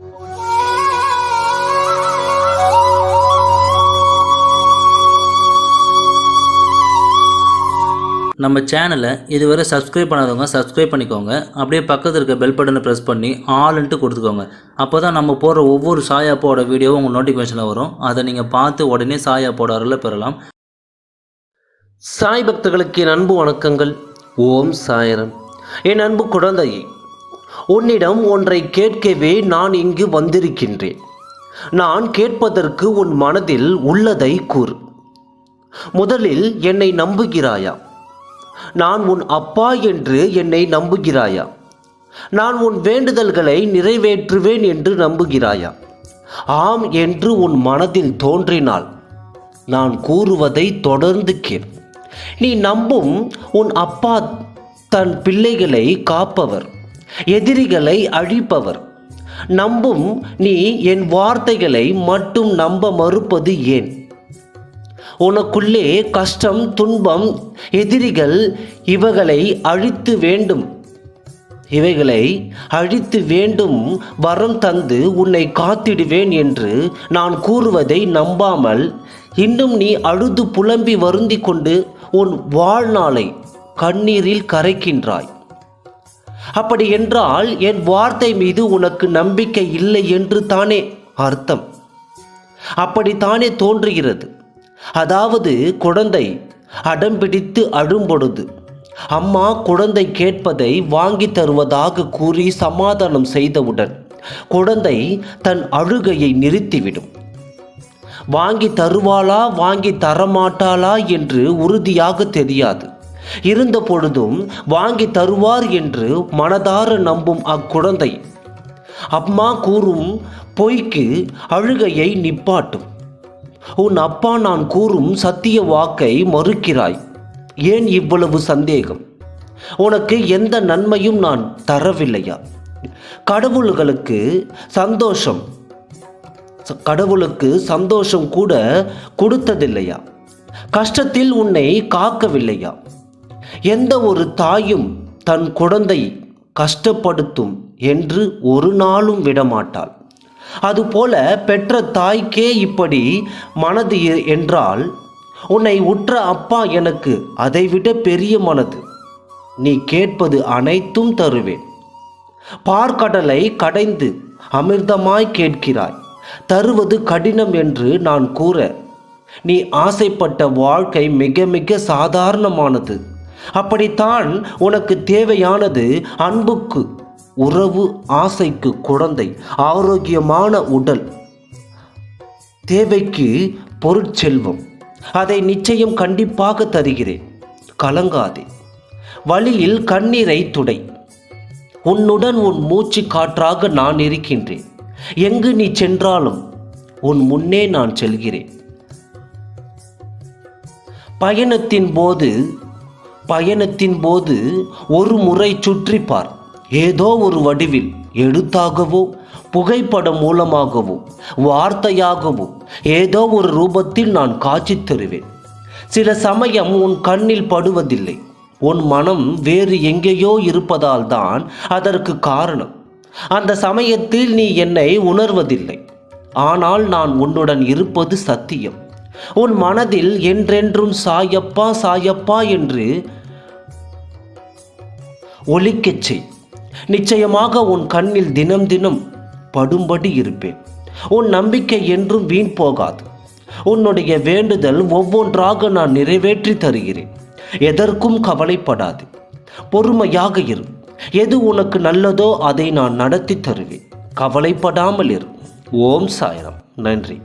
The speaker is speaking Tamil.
நம்ம சேனலை இதுவரை சப்ஸ்கிரைப் பண்ணாதவங்க சப்ஸ்கிரைப் பண்ணிக்கோங்க. அப்படியே பக்கத்தில் இருக்க பெல் பட்டனை ப்ரெஸ் பண்ணி ஆளுன்ட்டு கொடுத்துக்கோங்க. அப்போ தான் நம்ம போடுற ஒவ்வொரு சாயாப்போட வீடியோவும் உங்கள் நோட்டிஃபிகேஷனில் வரும். அதை நீங்கள் பார்த்து உடனே சாயாப்போட அருளை பெறலாம். சாய் பக்தர்களுக்கு என் அன்பு வணக்கங்கள். ஓம் சாயரம். என் அன்பு குழந்தையை உன்னிடம் ஒன்றை கேட்கவே நான் இங்கு வந்திருக்கின்றேன். நான் கேட்பதற்கு உன் மனதில் உள்ளதை கூறு. முதலில் என்னை நம்புகிறாயா? நான் உன் அப்பா என்று என்னை நம்புகிறாயா? நான் உன் வேண்டுதல்களை நிறைவேற்றுவேன் என்று நம்புகிறாயா? ஆம் என்று உன் மனதில் தோன்றினால் நான் கூறுவதை தொடர்ந்து கேள். நீ நம்பும் உன் அப்பா தன் பிள்ளைகளை காப்பவர். எதிரிகளை அழிப்பவர். நம்பும் நீ என் வார்த்தைகளை மட்டும் நம்ப மறுப்பது ஏன்? உனக்குள்ளே கஷ்டம் துன்பம் எதிரிகள் இவைகளை அழித்து வேண்டும். இவைகளை அழித்து வேண்டும் வரம் தந்து உன்னை காத்திடுவேன் என்று நான் கூறுவதை நம்பாமல் இன்னும் நீ அழுது புலம்பி வருந்தி கொண்டு உன் வாழ்நாளை கண்ணீரில் கரைக்கின்றாய். அப்படி என்றால் என் வார்த்தை மீது உனக்கு நம்பிக்கை இல்லை என்று தானே அர்த்தம். அப்படித்தானே தோன்றுகிறது. அதாவது குழந்தை அடம்பிடித்து அழும்பொழுது அம்மா குழந்தை கேட்பதை வாங்கி தருவதாக கூறி சமாதானம் செய்தவுடன் குழந்தை தன் அழுகையை நிறுத்திவிடும். வாங்கி தருவாளா வாங்கி தரமாட்டாளா என்று உறுதியாக தெரியாது. இருந்த பொழுதும் வாங்கி தருவார் என்று மனதார நம்பும் அக்குழந்தை. அம்மா கூறும் பொய்க்கு அழுகையை நிப்பாட்டும். உன் அப்பா நான் கூறும் சத்திய வாக்கை மறுக்கிறாய். ஏன் இவ்வளவு சந்தேகம்? உனக்கு எந்த நன்மையும் நான் தரவில்லையா? கடவுள்களுக்கு சந்தோஷம். கடவுளுக்கு சந்தோஷம் கூட கொடுத்ததில்லையா? கஷ்டத்தில் உன்னை காக்கவில்லையா? எந்த ஒரு தாயும் தன் குழந்தை கஷ்டப்படுத்தும் என்று ஒரு நாளும் விடமாட்டாள். அதுபோல பெற்ற தாய்க்கே இப்படி மனது என்றால் உன்னை உற்ற அப்பா எனக்கு அதைவிட பெரிய மனது. நீ கேட்பது அனைத்தும் தருவேன். பார்க்கடலை கடைந்து அமிர்தமாய் கேட்கிறாய். தருவது கடினம் என்று நான் கூற நீ ஆசைப்பட்ட வாழ்க்கை மிக மிக சாதாரணமானது. அப்படித்தான் உனக்கு தேவையானது அன்புக்கு உறவு ஆசைக்கு குழந்தை ஆரோக்கியமான உடல் தேவைக்கு பொருட்செல்வம். அதை நிச்சயம் கண்டிப்பாக தருகிறேன். கலங்காதே. வழியில் கண்ணீரை துடை. உன்னுடன் உன் மூச்சு காற்றாக நான் இருக்கின்றேன். எங்கு நீ சென்றாலும் உன் முன்னே நான் செல்கிறேன். பயணத்தின் போது பயணத்தின் போது ஒரு முறை சுற்றி பார் ஏதோ ஒரு வடிவில் எழுத்தாகவோ புகைப்படம் மூலமாகவோ வார்த்தையாகவோ ஏதோ ஒரு ரூபத்தில் நான் காட்சி தருவேன். சில சமயம் உன் கண்ணில் படுவதில்லை. உன் மனம் வேறு எங்கேயோ இருப்பதால் தான் அதற்கு காரணம். அந்த சமயத்தில் நீ என்னை உணர்வதில்லை. ஆனால் நான் உன்னுடன் இருப்பது சத்தியம். உன் மனதில் என்றென்றும் சாயப்பா சாயப்பா என்று ஒலிக்கச் செய். நிச்சயமாக உன் கண்ணில் தினம் தினம் படும்படி இருப்பேன். உன் நம்பிக்கை என்றும் வீண் போகாது. உன்னுடைய வேண்டுதல் ஒவ்வொன்றாக நான் நிறைவேற்றி தருகிறேன். எதற்கும் கவலைப்படாது. பொறுமையாக இரு. எது உனக்கு நல்லதோ அதை நான் நடத்தி தருவேன். கவலைப்படாமல் இரு. ஓம் சாய்ராம். நன்றி.